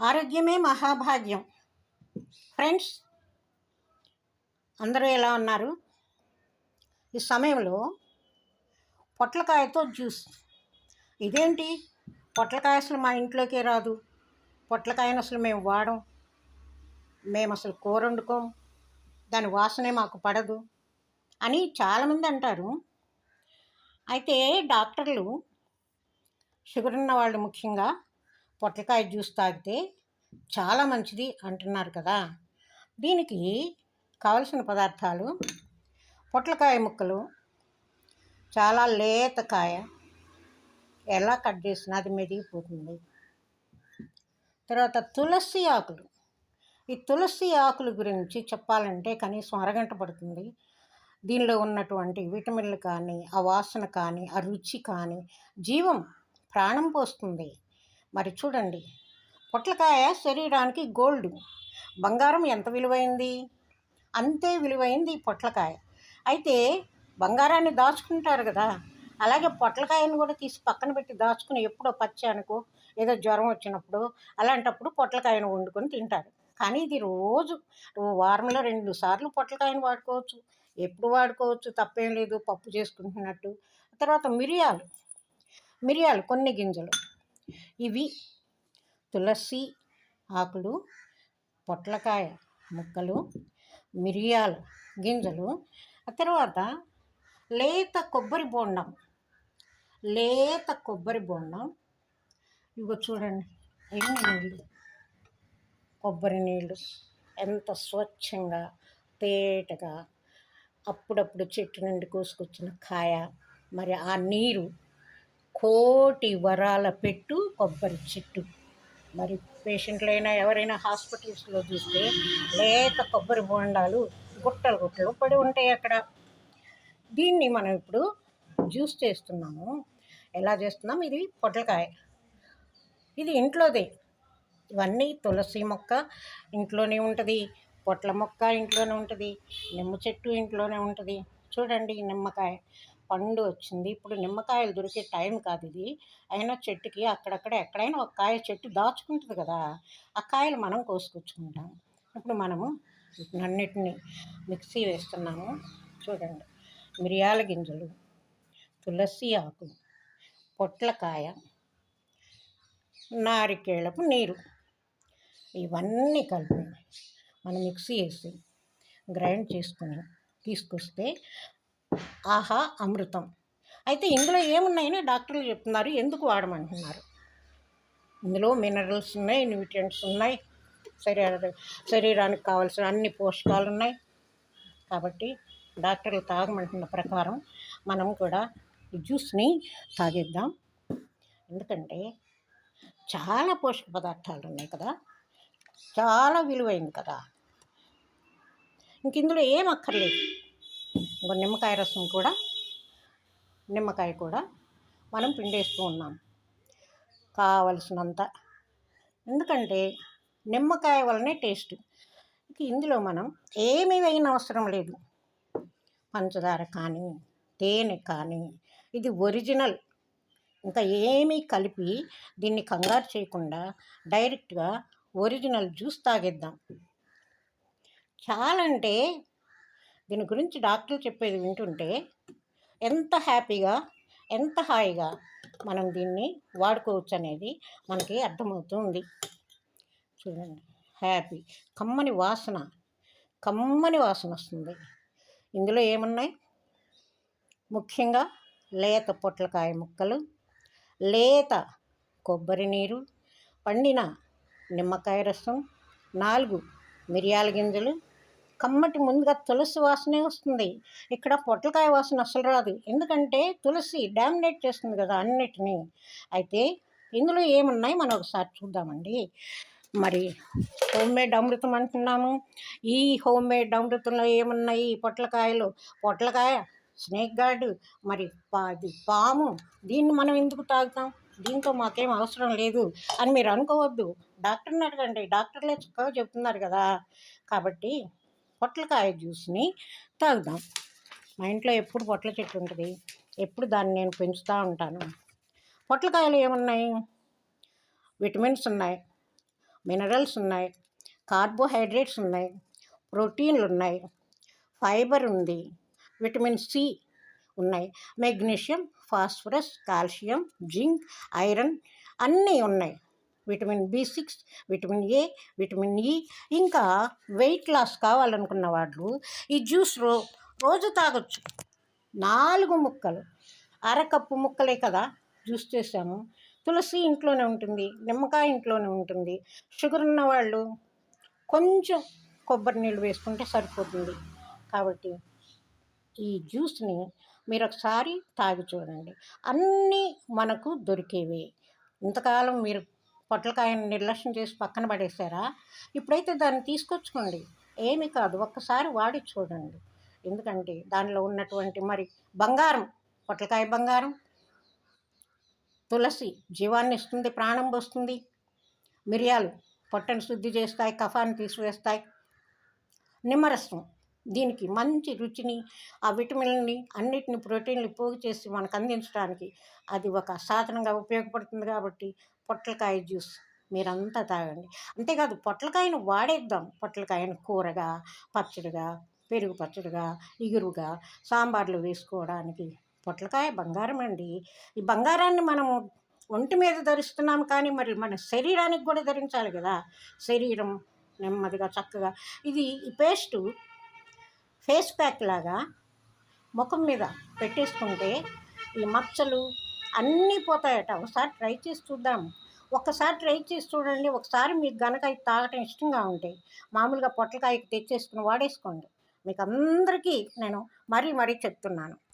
ఆరోగ్యమే మహాభాగ్యం. ఫ్రెండ్స్ అందరూ ఎలా ఉన్నారు? ఈ సమయంలో పొట్లకాయతో జ్యూస్. ఇదేంటి? పొట్లకాయ అసలు మా ఇంట్లోకే రాదు. పొట్లకాయను అసలు మేము వాడం. మేము అసలు కూర వండుకోం. దాని వాసనే మాకు పడదు అని చాలామంది అంటారు. అయితే డాక్టర్లు షుగర్ ఉన్న వాళ్ళు ముఖ్యంగా పొట్లకాయ జ్యూస్ తాగితే చాలా మంచిది అంటున్నారు కదా. దీనికి కావలసిన పదార్థాలు పొట్లకాయ ముక్కలు చాలా లేత కాయ ఎలా కట్ చేసినా అది మెదిగిపోతుంది. తర్వాత తులసి ఆకులు. ఈ తులసి ఆకుల గురించి చెప్పాలంటే కనీసం అరగంట పడుతుంది. దీనిలో ఉన్నటువంటి విటమిన్లు కానీ ఆ వాసన కానీ ఆ రుచి కానీ జీవం ప్రాణం పోస్తుంది. మరి చూడండి. పొట్లకాయ శరీరానికి గోల్డ్. బంగారం ఎంత విలువైంది? అంతే విలువైంది పొట్లకాయ. అయితే బంగారాన్ని దాచుకుంటారు కదా. అలాగే పొట్లకాయను కూడా తీసి పక్కన పెట్టి దాచుకుని ఎప్పుడో పచ్చానుకో ఏదో జ్వరం వచ్చినప్పుడు అలాంటప్పుడు పొట్లకాయను వండుకొని తింటారు. కానీ ఇది రోజు వారంలో రెండు సార్లు పొట్లకాయను వాడుకోవచ్చు. ఎప్పుడు వాడుకోవచ్చు తప్పేం లేదు. పప్పు చేసుకుంటున్నట్టు. తర్వాత మిరియాలు. మిరియాలు కొన్ని గింజలు. ఇవి తులసి ఆకులు పొట్లకాయ ముక్కలు మిరియాల గింజలు. ఆ తర్వాత లేత కొబ్బరి బోండం. లేత కొబ్బరి బోండం. ఇగో చూడండి ఎన్ని నీళ్ళు? కొబ్బరి నీళ్ళు. ఎంత స్వచ్ఛంగా తేటగా అప్పుడప్పుడు చెట్టు నుండి కోసుకొచ్చిన కాయ మరి ఆ నీరు కోటి వరాల పెట్టు కొబ్బరి చెట్టు. మరి పేషెంట్లైనా ఎవరైనా హాస్పిటల్స్లో చూస్తే లేత కొబ్బరి బోండాలు గుట్టలు గుట్టలు పడి ఉంటాయి అక్కడ. దీన్ని మనం ఇప్పుడు జ్యూస్ చేస్తున్నాము. ఎలా చేస్తున్నాం? ఇది పొట్లకాయ. ఇది ఇంట్లోదే. ఇవన్నీ తులసి మొక్క ఇంట్లోనే ఉంటుంది. పొట్ల మొక్క ఇంట్లోనే ఉంటుంది. నిమ్మ చెట్టు ఇంట్లోనే ఉంటుంది. చూడండి నిమ్మకాయ. పండు వచ్చింది. ఇప్పుడు నిమ్మకాయలు దొరికే టైం కాదు ఇది. అయినా చెట్టుకి అక్కడక్కడ ఎక్కడైనా ఒక కాయ చెట్టు దాచుకుంటుంది కదా ఆ కాయలు మనం కోసుకొచ్చుకుంటాం. ఇప్పుడు మనము అన్నిటిని మిక్సీ వేస్తున్నాము. చూడండి. మిరియాల గింజలు తులసి ఆకు పొట్లకాయ నారికేళపు నీరు. ఇవన్నీ కలిపి మనం మిక్సీ వేసి గ్రైండ్ చేసుకుని తీసుకొస్తే ఆహా అమృతం. అయితే ఇందులో ఏమున్నాయని డాక్టర్లు చెప్తున్నారు ఎందుకు వాడమంటున్నారు? ఇందులో మినరల్స్ ఉన్నాయి న్యూట్రియంట్స్ ఉన్నాయి శరీర శరీరానికి కావాల్సిన అన్ని పోషకాలు ఉన్నాయి. కాబట్టి డాక్టర్లు తాగమంటున్న ప్రకారం మనం కూడా ఈ జ్యూస్ని తాగిద్దాం. ఎందుకంటే చాలా పోషక పదార్థాలు ఉన్నాయి కదా చాలా విలువైంది కదా. ఇంక ఇందులో ఏం అక్కర్లేదు. ఇంకో నిమ్మకాయ రసం కూడా నిమ్మకాయ కూడా మనం పిండేస్తూ ఉన్నాం. కావలసినంత. ఎందుకంటే నిమ్మకాయ వలనే టేస్ట్. ఇందులో మనం ఏమీ వేయని అవసరం లేదు. పంచదార కానీ తేనె కానీ ఇది ఒరిజినల్. ఇంకా ఏమీ కలిపి దీన్ని కంగారు చేయకుండా డైరెక్ట్గా ఒరిజినల్ జ్యూస్ తాగేద్దాం. చాలా అంటే దీని గురించి డాక్టర్లు చెప్పేది వింటుంటే ఎంత హ్యాపీగా ఎంత హాయిగా మనం దీన్ని వాడుకోవచ్చు అనేది మనకి అర్థమవుతుంది. చూడండి హ్యాపీ. కమ్మని వాసన కమ్మని వాసన వస్తుంది. ఇందులో ఏమున్నాయి? ముఖ్యంగా లేత పొట్లకాయ ముక్కలు లేత కొబ్బరి నీరు పండిన నిమ్మకాయ రసం నాలుగు మిరియాల గింజలు కమ్మటి ముందుగా తులసి వాసనే వస్తుంది. ఇక్కడ పొట్లకాయ వాసన అసలు రాదు. ఎందుకంటే తులసి డామినేట్ చేస్తుంది కదా అన్నిటినీ. అయితే ఇందులో ఏమున్నాయి? మనం ఒకసారి చూద్దామండి. మరి హోమ్ మేడ్ అమృతం అంటున్నాము. ఈ హోమ్ మేడ్ అమృతంలో ఏమున్నాయి? పొట్లకాయలు. పొట్లకాయ స్నేక్ గార్డు మరి అది పాము. దీన్ని మనం ఎందుకు తాగుతాం? దీంతో మాకేం అవసరం లేదు అని మీరు అనుకోవద్దు. డాక్టర్ని అడగండి. డాక్టర్లే చక్కగా చెప్తున్నారు కదా. కాబట్టి పొట్లకాయ జ్యూస్ని తాగుదాం. మా ఇంట్లో ఎప్పుడు పొట్ల చెట్టు ఉంటుంది. ఎప్పుడు దాన్ని నేను పెంచుతూ ఉంటాను. పొట్లకాయలు ఏమున్నాయి? విటమిన్స్ ఉన్నాయి. మినరల్స్ ఉన్నాయి. కార్బోహైడ్రేట్స్ ఉన్నాయి. ప్రోటీన్లు ఉన్నాయి. ఫైబర్ ఉంది. విటమిన్ సి ఉన్నాయి. Magnesium phosphorus calcium zinc iron అన్నీ ఉన్నాయి. Vitamin B six vitamin A vitamin E. ఇంకా వెయిట్ లాస్ కావాలనుకున్న వాళ్ళు ఈ జ్యూస్ రో రోజు తాగొచ్చు. నాలుగు ముక్కలు అరకప్పు ముక్కలే కదా జ్యూస్ చేసాము తులసి ఇంట్లోనే ఉంటుంది నిమ్మకాయ ఇంట్లోనే ఉంటుంది. షుగర్ ఉన్న వాళ్ళు కొంచెం కొబ్బరి నీళ్ళు వేసుకుంటే సరిపోతుంది. కాబట్టి ఈ జ్యూస్ని మీరు ఒకసారి తాగి చూడండి. అన్నీ మనకు దొరికేవే. ఇంతకాలం మీరు పొట్లకాయని నిర్లక్ష్యం చేసి పక్కన పడేశారా? ఇప్పుడైతే దాన్ని తీసుకొచ్చుకోండి. ఏమి కాదు ఒక్కసారి వాడి చూడండి. ఎందుకంటే దానిలో ఉన్నటువంటి మరి బంగారం పొట్లకాయ బంగారం తులసి జీవాన్ని ఇస్తుంది ప్రాణం వస్తుంది మిరియాలు పొట్టను శుద్ధి చేస్తాయి కఫాన్ని తీసివేస్తాయి. నిమ్మరసం దీనికి మంచి రుచిని ఆ విటమిన్ని అన్నిటిని ప్రోటీన్లు పోగు చేసి మనకు అందించడానికి అది ఒక సాధనంగా ఉపయోగపడుతుంది కాబట్టి పొట్లకాయ జ్యూస్ మీరంతా తాగండి. అంతేకాదు పొట్లకాయను వాడేద్దాం. పొట్లకాయను కూరగా పచ్చడిగా పెరుగు పచ్చడిగా ఇగురుగా సాంబార్లు వేసుకోవడానికి పొట్లకాయ బంగారం అండి. ఈ బంగారాన్ని మనము ఒంటి మీద ధరిస్తున్నాం కానీ మరి మన శరీరానికి కూడా ధరించాలి కదా. శరీరం నెమ్మదిగా చక్కగా. ఇది ఈ పేస్టు ఫేస్ ప్యాక్ లాగా ముఖం మీద పెట్టేసుకుంటే ఈ మచ్చలు అన్నీ పోతాయట. ఒకసారి ట్రై చేసి చూద్దాం. ఒక్కసారి ట్రై చేసి చూడండి. ఒకసారి మీకు గనక ఇది తాగటం ఇష్టంగా ఉంటే మామూలుగా పొట్లకాయకి తెచ్చేసుకుని వాడేసుకోండి. మీకు అందరికీ నేను మరీ మరీ చెప్తున్నాను.